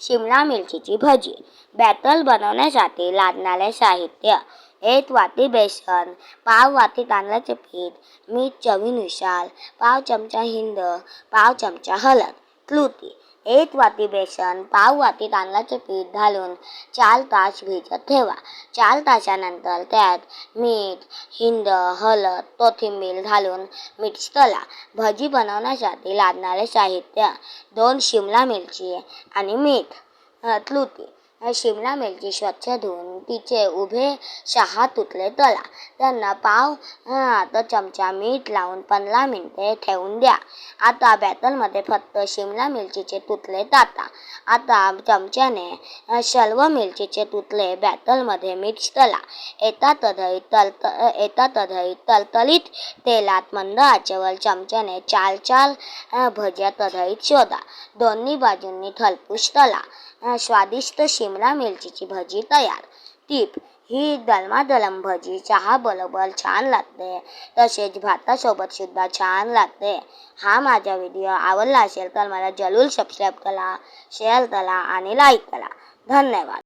शिमला मिरचीची भजी. बॅटल बनवण्यासाठी लागणारे साहित्य. एक वाटी बेसन पाव वाटी तांदळाचे पीठ मीठ चवीनुसार पाव चमचा हिंग पाव चमचा हळद कृती एक वाटी बेसन पाव वाटी तांदळाचे पीठ घालून चार तास भिजत ठेवा. चार तासानंतर त्यात मीठ हिंद हळद कोथिंबीर घालून मिक्स करा. भजी बनवण्यासाठी लागणारे साहित्य दोन शिमला मिरची आणि मीठ अ, शिमला मिरची स्वच्छ धुवून तिचे उभे शहा तुटले तळा त्यांना पाव आता चमचा मीठ लावून पंधरा मिनिटे ठेवून द्या. आता बॅटलमध्ये फक्त शिमला मिरचीचे तुटले टाका आता चमच्याने सर्व मिरचीचे तुटले बॅटलमध्ये मिक्स तला. एका कढईत तलत एका कढईत तलतलीत तेलात मंद आचेवर चमच्याने चार चार भज्या तधईत शोधा. दोन्ही बाजूंनी थलपूस तळा स्वादिष्ट शिमला मिरचीची भजी तयार. टीप ही दलमादलम भजी चहाबरोबर छान लागते. तसेच भातासोबत सुद्धा छान लागते. हा माझा व्हिडिओ आवडला असेल तर मला जरूर सबस्क्राईब करा शेअर करा आणि लाईक करा. धन्यवाद.